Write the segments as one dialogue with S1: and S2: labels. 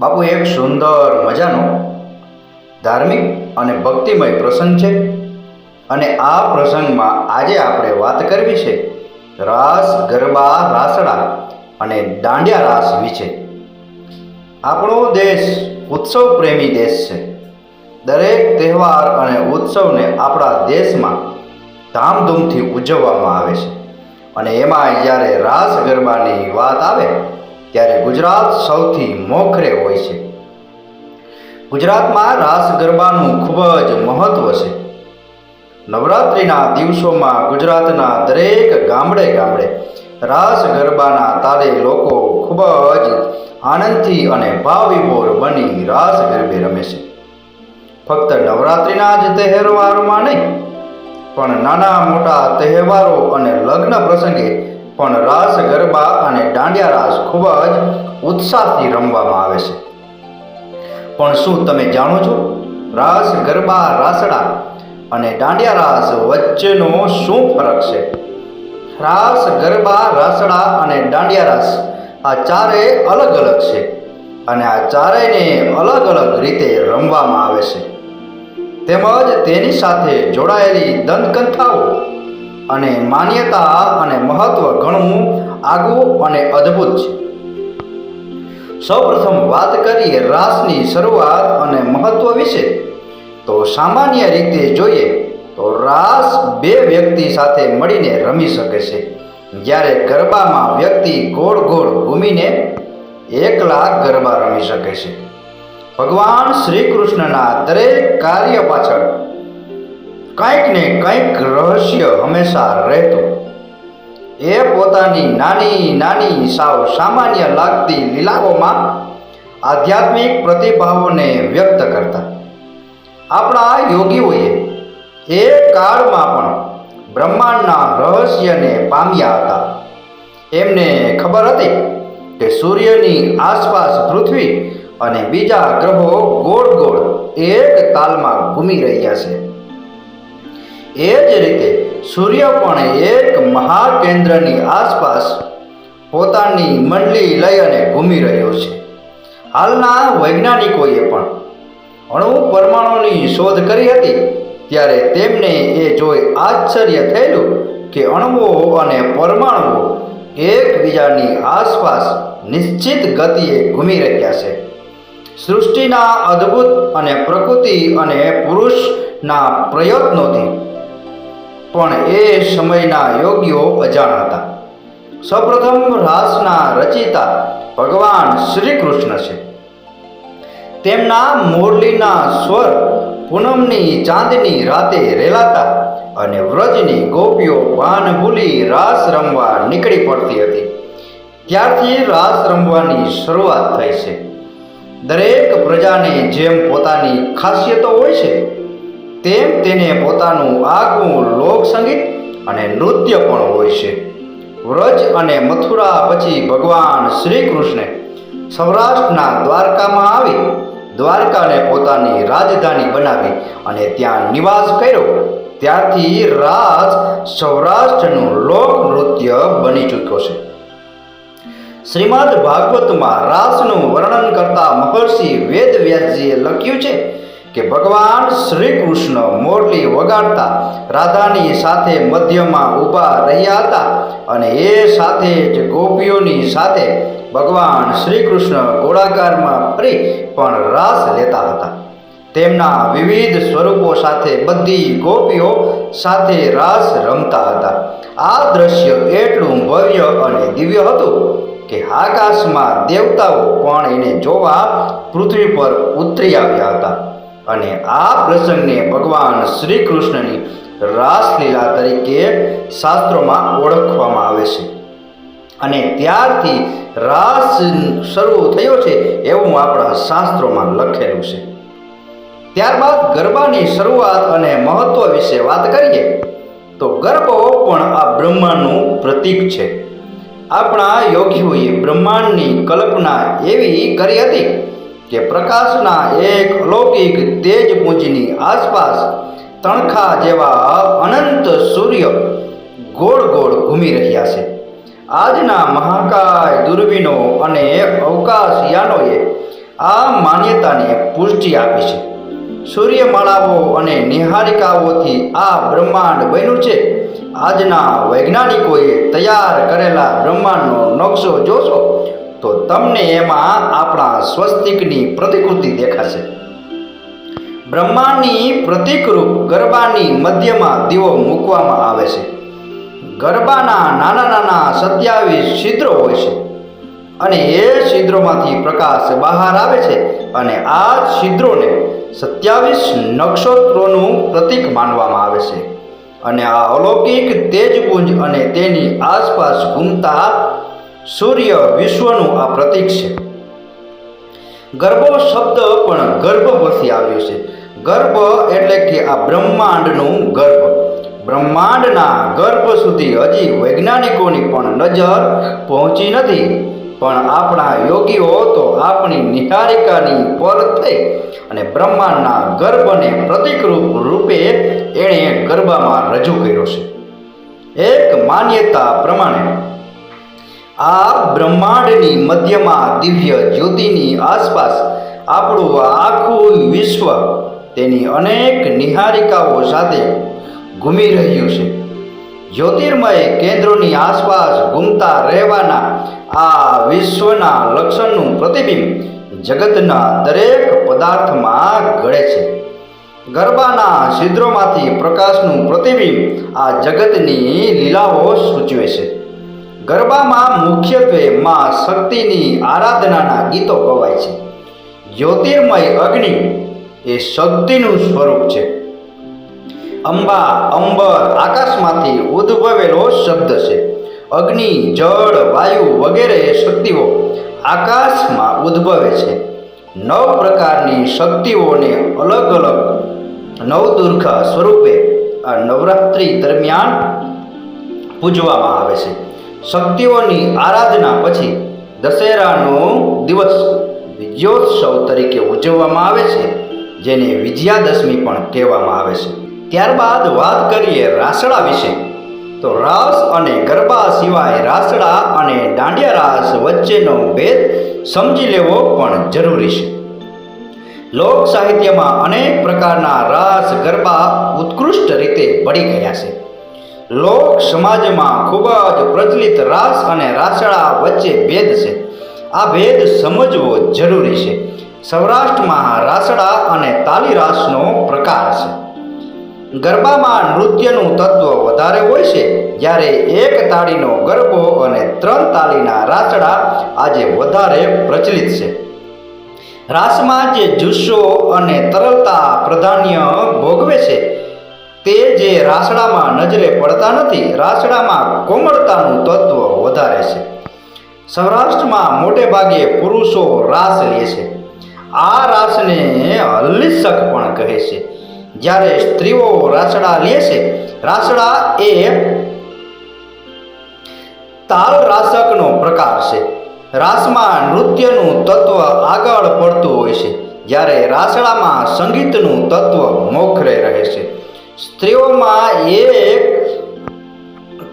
S1: બાપુ, એક સુંદર મજાનો, ધાર્મિક અને ભક્તિમય પ્રસંગ છે. અને આ પ્રસંગમાં આજે આપણે વાત કરવી છે રાસ ગરબા રાસડા અને દાંડિયા રાસ વિશે. આપણો દેશ ઉત્સવ પ્રેમી દેશ છે. દરેક તહેવાર અને ઉત્સવને આપણા દેશમાં ધામધૂમથી ઉજવવામાં આવે છે. અને એમાં જ્યારે રાસ ગરબાની વાત આવે ત્યારે ગુજરાત સૌથી મોખરે હોય છે. ગુજરાતમાં રાસ ગરબાનું ખૂબ જ મહત્વ છે. નવરાત્રિના દિવસોમાં ગુજરાતના દરેક ગામડે ગામડે રાસ ગરબાના તાલે લોકો ખૂબ જ આનંદથી અને ભાવવિભોર બની રાસ ગરબે રમે છે. ફક્ત નવરાત્રિના જ તહેવારોમાં નહીં, પણ નાના મોટા તહેવારો અને લગ્ન પ્રસંગે પણ રાસ ગરબા અને દાંડિયા રાસ ખૂબ જ ઉત્સાહથી રમવામાં આવે છે. પણ શું તમે જાણો છો રાસ ગરબા રાસડા અને દાંડિયા રાસ વચ્ચેનો શું ફરક છે? રાસ ગરબા રાસડા અને દાંડિયા રાસ આ ચારે અલગ અલગ છે અને આ ચારેયને અલગ અલગ રીતે રમવામાં આવે છે. તેમજ તેની સાથે જોડાયેલી દંતકથાઓ અને માન્યતા અને મહત્વ ઘણું આગવું અને અદ્ભુત છે. સૌપ્રથમ વાત કરીએ રાસની શરૂઆત અને મહત્વ વિશે. તો સામાન્ય રીતે જોઈએ તો રાસ બે વ્યક્તિ સાથે મળીને રમી શકે છે. જ્યારે ગરબામાં વ્યક્તિ ગોળ ગોળ ઘૂમીને એકલા ગરબા રમી શકે છે. ભગવાન શ્રી કૃષ્ણના દરેક કાર્ય પાછળ કંઈક ને કંઈક રહસ્ય હંમેશા રહેતું. એ પોતાની નાની નાની સાવ સામાન્ય લાગતી લીલાઓમાં આધ્યાત્મિક પ્રતિભાવોને વ્યક્ત કરતા. આપણા યોગીઓએ એ કાળમાં પણ બ્રહ્માંડના રહસ્યને પામ્યા હતા. એમને ખબર હતી કે સૂર્યની આસપાસ પૃથ્વી અને બીજા ગ્રહો ગોળ ગોળ એક તાલમાં ઘૂમી રહ્યા છે. એ જ રીતે સૂર્ય પણ એક મહાકેન્દ્રની આસપાસ પોતાની મંડલી લઈ અને ઘૂમી રહ્યો છે. હાલના વૈજ્ઞાનિકોએ પણ અણુ પરમાણુની શોધ કરી હતી, ત્યારે તેમને એ જોઈ આશ્ચર્ય થયેલું કે અણુઓ અને પરમાણુઓ એકબીજાની આસપાસ નિશ્ચિત ગતિએ ઘૂમી રહ્યા છે. સૃષ્ટિના અદ્ભુત અને પ્રકૃતિ અને પુરુષના પ્રયત્નોથી પણ એ સમયના યોગીઓ અજાણ હતા. સૌપ્રથમ રાસના રચિતા ભગવાન શ્રી કૃષ્ણ છે. તેમના મોરલીના સ્વર પૂનમની ચાંદની રાતે રેલાતા અને વ્રજની ગોપીઓ ભાન ભૂલી રાસ રમવા નીકળી પડતી હતી. ત્યારથી રાસ રમવાની શરૂઆત થઈ છે. દરેક પ્રજાને જેમ પોતાની ખાસિયતો હોય છે તેમ તેને પોતાનું આગવું લોકસંગીત અને નૃત્ય પણ હોય છે. વ્રજ અને મથુરા પછી ભગવાન શ્રી કૃષ્ણે સૌરાષ્ટ્રના દ્વારકામાં આવી દ્વારકાને પોતાની રાજધાની બનાવી અને ત્યાં નિવાસ કર્યો. ત્યારથી રાસ સૌરાષ્ટ્રનું લોક નૃત્ય બની ચૂક્યો છે. શ્રીમદ ભાગવતમાં રાસનું વર્ણન કરતા મહર્ષિ વેદવ્યાસજીએ લખ્યું છે કે ભગવાન શ્રી કૃષ્ણ મોરલી વગાડતા રાધાની સાથે મધ્યમાં ઊભા રહ્યા હતા અને એ સાથે જ ગોપીઓની સાથે ભગવાન શ્રી કૃષ્ણ ગોળાકારમાં ફરી પણ રાસ લેતા હતા. તેમના વિવિધ સ્વરૂપો સાથે બધી ગોપીઓ સાથે રાસ રમતા હતા. આ દ્રશ્ય એટલું ભવ્ય અને દિવ્ય હતું કે આકાશમાં દેવતાઓ પણ એને જોવા પૃથ્વી પર ઉતરી આવ્યા હતા. અને આ પ્રસંગને ભગવાન શ્રી કૃષ્ણની રાસલીલા તરીકે શાસ્ત્રોમાં ઓળખવામાં આવે છે. અને ત્યારથી રાસ શરૂ થયો છે એવું આપણા શાસ્ત્રોમાં લખેલું છે. ત્યારબાદ ગરબાની શરૂઆત અને મહત્વ વિશે વાત કરીએ, તો ગરબો પણ આ બ્રહ્માંડનું પ્રતીક છે. આપણા યોગીઓએ બ્રહ્માંડની કલ્પના એવી કરી હતી કે પ્રકાશના એક અલૌકિક તેજપુંજની આસપાસ તણખા જેવા અનંત સૂર્ય ગોળ ગોળ ઘૂમી રહ્યા છે. આજના મહાકાય દુર્બીનો અને અવકાશયાનોએ આ માન્યતાને પુષ્ટિ આપી છે. સૂર્યમાળાઓ અને નિહારિકાઓથી આ બ્રહ્માંડ બન્યું છે. આજના વૈજ્ઞાનિકોએ તૈયાર કરેલા બ્રહ્માંડનો નકશો જોશો તો તમને એમાં આપણા સ્વસ્તિકની પ્રતિકૃતિ દેખાશે. બ્રહ્માંડની પ્રતિકરૂપ ગરબાની મધ્યમાં દીવો મૂકવામાં આવે છે. ગરબાના નાના નાના સત્યાવીસ છિદ્રો હોય છે અને એ છિદ્રોમાંથી પ્રકાશ બહાર આવે છે અને આ છિદ્રોને સત્યાવીસ નક્ષત્રોનું પ્રતીક માનવામાં આવે છે. અને આ અલૌકિક તેજપુંજ અને તેની આસપાસ ઘૂમતા સૂર્ય વિશ્વનું આ પ્રતીક છે. ગર્ભો શબ્દ પણ ગર્ભ પરથી આવ્યો છે. ગર્ભ એટલે કે આ બ્રહ્માંડનું ગર્ભ. બ્રહ્માંડના ગર્ભ સુધી હજી વૈજ્ઞાનિકોની પણ નજર પહોંચી નથી. પણ આપણા યોગીઓ તો આપણી નિહારિકાની પર થઈ અને બ્રહ્માંડના ગર્ભને પ્રતિકરૂપ રૂપે એણે ગરબામાં રજૂ કર્યો છે. એક માન્યતા પ્રમાણે આ બ્રહ્માંડની મધ્યમાં દિવ્ય જ્યોતિની આસપાસ આપણું આખું વિશ્વ તેની અનેક નિહારિકાઓ સાથે ઘૂમી રહ્યું છે. જ્યોતિર્મય કેન્દ્રોની આસપાસ ઘૂમતા રહેવાના આ વિશ્વના લક્ષણનું પ્રતિબિંબ જગતના દરેક પદાર્થમાં ઘડે છે. ગરબાના છિદ્રોમાંથી પ્રકાશનું પ્રતિબિંબ આ જગતની લીલાઓ સૂચવે છે. ગરબામાં મુખ્યત્વે માં શક્તિની આરાધનાના ગીતો ગવાય છે. જ્યોતિર્મય અગ્નિ એ શક્તિનું સ્વરૂપ છે. અંબા, અંબર આકાશમાંથી ઉદ્ભવેલો શબ્દ છે. અગ્નિ, જળ, વાયુ વગેરે શક્તિઓ આકાશમાં ઉદ્ભવે છે. નવ પ્રકારની શક્તિઓને અલગ અલગ નવદુર્ગા સ્વરૂપે આ નવરાત્રિ દરમિયાન પૂજવામાં આવે છે. શક્તિઓની આરાધના પછી દશેરાનો દિવસ વિજયોત્સવ તરીકે ઉજવવામાં આવે છે, જેને વિજયાદશમી પણ કહેવામાં આવે છે. ત્યારબાદ વાત કરીએ રાસડા વિશે. તો રાસ અને ગરબા સિવાય રાસડા અને દાંડિયા રાસ વચ્ચેનો ભેદ સમજી લેવો પણ જરૂરી છે. લોક સાહિત્યમાં અનેક પ્રકારના રાસ ગરબા ઉત્કૃષ્ટ રીતે ભળી ગયા છે. લોક સમાજમાં ખૂબ જ પ્રચલિત રાસ અને રાસડા વચ્ચે ભેદ છે. આ ભેદ સમજવો જરૂરી છે. સૌરાષ્ટ્રમાં રાસડા અને તાલી રાસનો પ્રકાર છે. ગરબામાં નૃત્યનું તત્વ વધારે હોય છે, જ્યારે એક તાળીનો ગરબો અને ત્રણ તાળીના રાસડા આજે વધારે પ્રચલિત છે. રાસમાં જે જુસ્સો અને તરલતા પ્રાધાન્ય ભોગવે છે તે જે રાસડામાં નજરે પડતા નથી, રાસડામાં કોમળતાનું તત્વ વધારે છે. સૌરાષ્ટ્રમાં મોટે ભાગે પુરુષો રાસ લે છે. આ રાસને હલ્લીસક પણ કહે છે. જ્યારે સ્ત્રીઓ રાસડા લે છે, રાસડા એ તાલ રાસકનો પ્રકાર છે. રાસમાં નૃત્યનું તત્વ આગળ પડતું હોય છે. જ્યારે રાસડામાં સંગીતનું તત્વ મોખરે રહે છે. સ્ત્રીઓમાં એક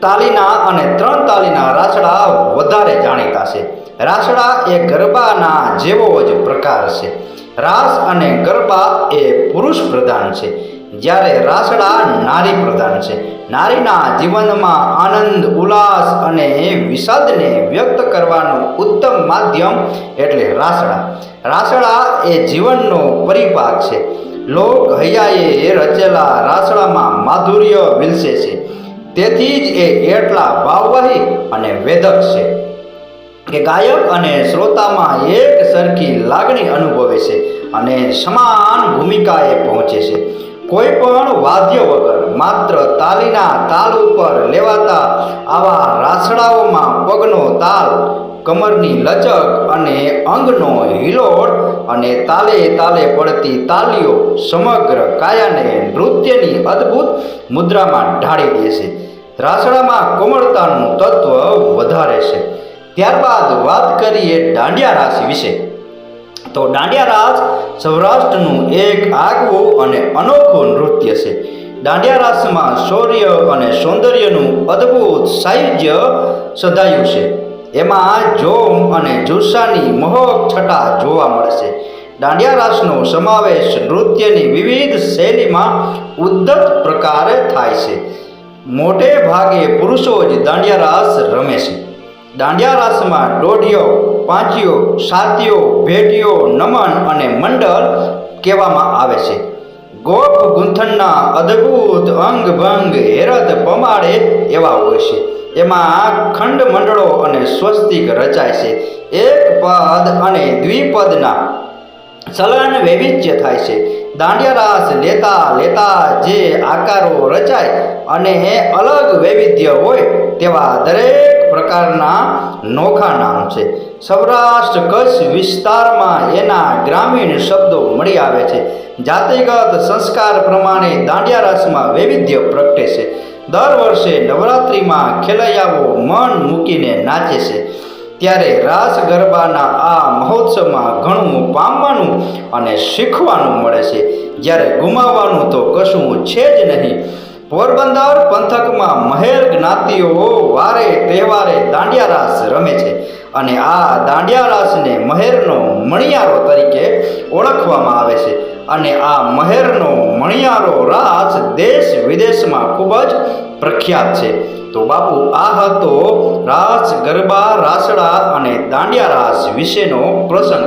S1: તાલીના અને ત્રણ તાલીના રાસડા વધારે જાણીતા છે. રાસડા એ ગરબાના જેવો જ પ્રકાર છે. રાસ અને ગરબા એ પુરુષ પ્રધાન છે. જ્યારે રાસડા નારી પ્રધાન છે. નારીના જીવનમાં આનંદ, ઉલ્લાસ અને વિષાદને વ્યક્ત કરવાનું ઉત્તમ માધ્યમ એટલે રાસડા. રાસડા એ જીવનનો પરિભાગ છે. લોક હૈયાએ રચેલા રાસડામાં માધુર્ય વિલસે છે. તેથી જ એ એટલા ભાવવાહી અને વેદક છે. કે ગાયક અને શ્રોતામાં એક સરખી લાગણી અનુભવે છે અને સમાન ભૂમિકાએ પહોંચે છે. કોઈ પણ વાદ્ય વગર માત્ર તાલીના તાલ ઉપર લેવાતા આવા રાસડાઓમાં પગનો તાલ કમરની લચક અને અંગનો હિલોળ અને તાલે તાલે પડતી તાલીઓ સમગ્ર કાયાને નૃત્યની અદ્ભુત મુદ્રામાં ઢાળી દે છે. રાસડામાં કોમળતાનું તત્વ વધારે છે. ત્યારબાદ વાત કરીએ દાંડિયા રાસ વિશે. તો દાંડિયા રાસ સૌરાષ્ટ્રનું એક આગવું અને અનોખું નૃત્ય છે. દાંડિયા રાસમાં શૌર્ય અને સૌંદર્યનું અદ્ભુત સાહિત્ય સધાયું છે. એમાં જોમ અને જુસ્સાની મોહક છટા જોવા મળશે. દાંડિયા રાસનો સમાવેશ નૃત્યની વિવિધ શૈલીમાં ઉદ્ધત પ્રકારે થાય છે. મોટે ભાગે પુરુષો જ દાંડિયા રાસ રમે છે. દાંડિયા રાસમાં દોઢિયો, પાંચિયો સાતીઓ ભેટીઓ નમન અને મંડળ કહેવામાં આવે છે. ગોપ ગુંથણના અદ્ભુત અંગ ભંગ હેરદ પમાડે એવા હોય છે. એમાં ખંડ મંડળો અને સ્વસ્તિક રચાય છે. એક પદ અને દ્વિપદના સલન વૈવિધ્ય થાય છે. દાંડિયારાસ લેતા લેતા જે આકારો રચાય અને અલગ વૈવિધ્ય હોય તેવા દરેક પ્રકારના નોખા નામ છે. સૌરાષ્ટ્ર કચ્છ વિસ્તારમાં એના ગ્રામીણ શબ્દો મળી આવે છે. જાતિગત સંસ્કાર પ્રમાણે દાંડિયા રાસમાં વૈવિધ્ય પ્રગટે છે. દર વર્ષે નવરાત્રિમાં ખેલૈયાઓ મન મૂકીને નાચે છે. ત્યારે રાસ ગરબાના આ મહોત્સવમાં ઘણું પામવાનું અને શીખવાનું મળે છે. જ્યારે ગુમાવવાનું તો કશું છે જ નહીં. પોરબંદર પંથકમાં મહેર જ્ઞાતિઓ વારે તહેવારે દાંડિયા રાસ રમે છે અને આ દાંડિયા રાસને મહેરનો મણિયારો તરીકે ઓળખવામાં આવે છે અને આ મહેરનો મણિયારો રાસ દેશ વિદેશમાં ખૂબ જ પ્રખ્યાત છે. તો બાપુ, આ હતો રાસ ગરબા, રાસડા અને દાંડિયા રાસ વિશેનો પ્રસંગ.